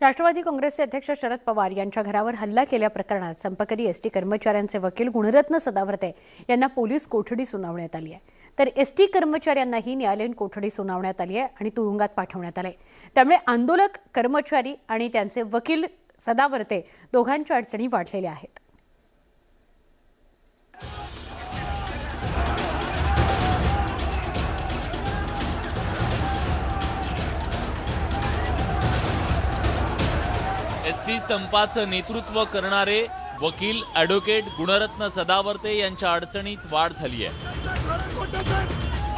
राष्ट्रवादी काँग्रेसचे अध्यक्ष शरद पवार यांच्या घरावर हल्ला केल्या प्रकरणात संपकरी एसटी कर्मचाऱ्यांचे वकील गुणरत्न सदावर्ते यांना पोलीस कोठडी सुनावण्यात आली आहे. तर एसटी कर्मचाऱ्यांनाही न्यायालयीन कोठडी सुनावण्यात आली आहे आणि तुरुंगात पाठवण्यात आले. त्यामुळे आंदोलक कर्मचारी आणि त्यांचे वकील सदावर्ते दोघांच्या अडचणी वाढलेल्या आहेत. एस टी संपाचं नेतृत्व करणारे वकील ॲडव्होकेट गुणरत्न सदावर्ते यांच्या अडचणीत वाढ झाली आहे.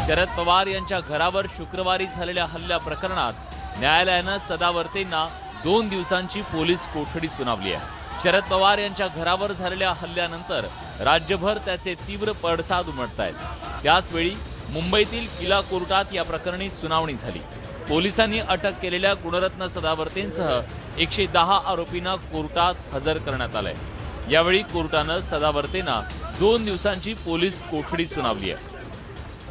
शरद पवार यांच्या घरावर शुक्रवारी झालेल्या हल्ल्या प्रकरणात न्यायालयानं सदावर्तेंना दोन दिवसांची पोलीस कोठडी सुनावली आहे. शरद पवार यांच्या घरावर झालेल्या हल्ल्यानंतर राज्यभर त्याचे तीव्र पडसाद उमटत आहेत त्याचवेळी मुंबईतील किला कोर्टात या प्रकरणी सुनावणी झाली. पोलिसांनी अटक केलेल्या गुणरत्न सदावर्तेंसह एकशे दहा आरोपींना कोर्टात हजर करण्यात आलंय. यावेळी कोर्टानं सदावर्तेंना दोन दिवसांची पोलीस कोठडी सुनावली आहे.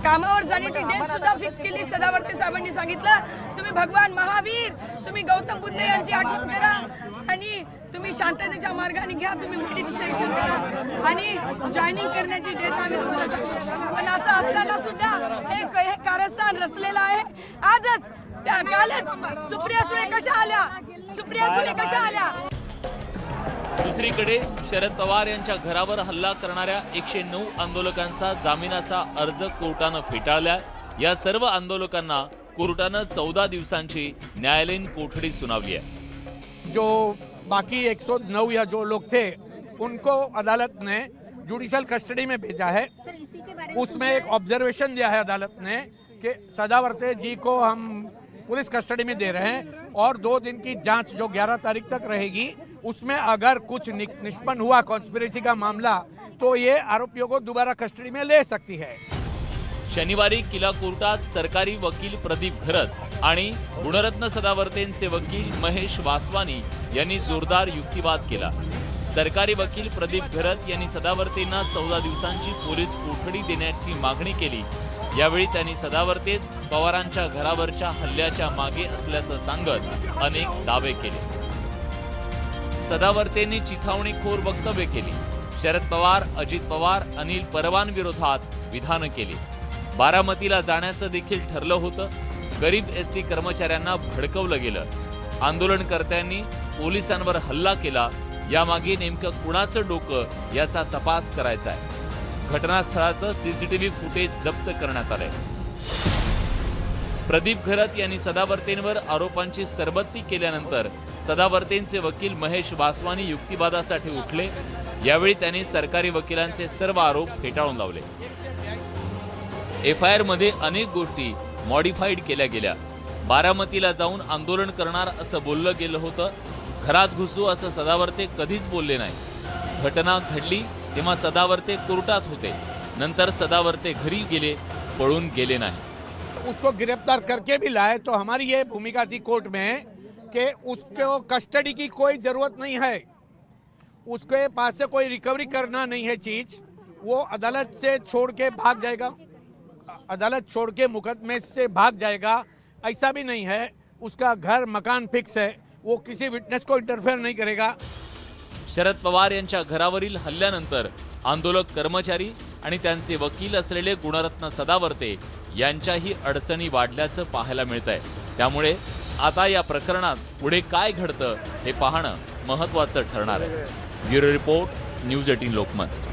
कामावर जाण्याची डेट सुद्धा फिक्स केली सदावर्ते साहेबांनी सांगितलं. तुम्ही भगवान महावीर तुम्ही गौतम बुद्ध यांची आठवण करा आणि तुम्ही शांततेच्या मार्गाने घ्या तुम्ही मेडिटेशन करा आणि जॉईनिंग करण्याची डेट आम्ही पण असं असताना सुद्धा एक हे कारस्थान रचलेलं आहे. आजच त्या कालच. सुप्रिया सुळे कशा आल्या? सुप्रिया सुळे कशा आल्या? दुसरीकडे शरद पवार यांच्या घरावर हल्ला करणाऱ्या एकशे नऊ आंदोलकांचा जामिनाचा अर्ज कोर्टानं फेटाळला. या सर्व आंदोलकांना कोर्टानं चौदा दिवसांची न्यायालयीन कोठडी सुनावली आहे. जो बाकी 109 या जो लोग थे उनको अदालत ने जुडिशल कस्टडी में भेजा है। उसमें एक ऑब्जर्वेशन दिया है अदालत ने कि सदावर्ते जी को हम पुलिस कस्टडी में दे रहे हैं और दो दिन की जांच जो 11 तारीख तक रहेगी उसमें अगर कुछ निष्पन्न हुआ कॉन्स्पिरेसी का मामला तो ये आरोपियों को दोबारा कस्टडी में ले सकती है। शनिवारी किला कोर्टात सरकारी वकील प्रदीप घरत आणि गुणरत्न सदावर्तेंचे वकील महेश वासवानी यांनी जोरदार युक्तिवाद केला. सरकारी वकील प्रदीप घरत यांनी सदावर्तेंना चौदा दिवसांची पोलीस कोठडी देण्याची मागणी केली. यावेळी त्यांनी सदावर्तेच पवारांच्या घरावरच्या हल्ल्याच्या मागे असल्याचं सांगत अनेक दावे केले. सदावर्तेंनी चिथावणीखोर वक्तव्य केली. शरद पवार अजित पवार अनिल परवान विरोधात विधानं केली. बारामतीला जाण्याचं देखील ठरलं होतं. गरीब एस टी कर्मचाऱ्यांना भडकवलं गेलं. आंदोलनकर्त्यांनी पोलिसांवर हल्ला केला. यामागे नेमकं कुणाचं डोकं याचा तपास करायचा आहे घटनास्थळाचं सीसीटीव्ही फुटेज जप्त करण्यात आलंय. प्रदीप घरत यांनी सदावर्तेंवर आरोपांची सरबत्ती केल्यानंतर सदावर्तेंचे वकील महेश वासवानी युक्तिवादासाठी उठले. यावेळी त्यांनी सरकारी वकिलांचे सर्व आरोप फेटाळून लावले. एफ आय आरमध्ये अनेक गोष्टी मॉडिफाईड केल्या गेल्या. बारामतीला जाऊन आंदोलन करणार असं बोललं गेलं होतं. घरात घुसू असं सदावर्ते कधीच बोलले नाही. घटना घडली तेव्हा सदावर्ते कोर्टात होते. नंतर सदावर्ते घरी गेले, पळून गेले नाही. उसको गिरफ़्तार करके भी लाए तो हमारी ये भूमिका थी कोर्ट में कि उसको कस्टडी की कोई ज़रूरत नहीं है। उसके पास से कोई रिकवरी करना नहीं है चीज़। वो अदालत से छोड़ के भाग जाएगा। अदालत छोड़ के मुकदमे से भाग जाएगा, ऐसा भी नहीं है। उसका घर, मकान फिक्स है। वो किसी विटनेस को इंटरफेयर नहीं करेगा। शरद पवार यांच्या घरावरील हल्ल्यानंतर आंदोलक कर्मचारी आणि त्यांचे वकील असलेले गुणरत्न सदावर्ते यांच्याही अडचणी वाढल्याचं पाहायला मिळत आहे त्यामुळे आता या प्रकरणात पुढे काय घडतं हे पाहणं महत्त्वाचं ठरणार आहे. Bureau report news eighteen Lokmat.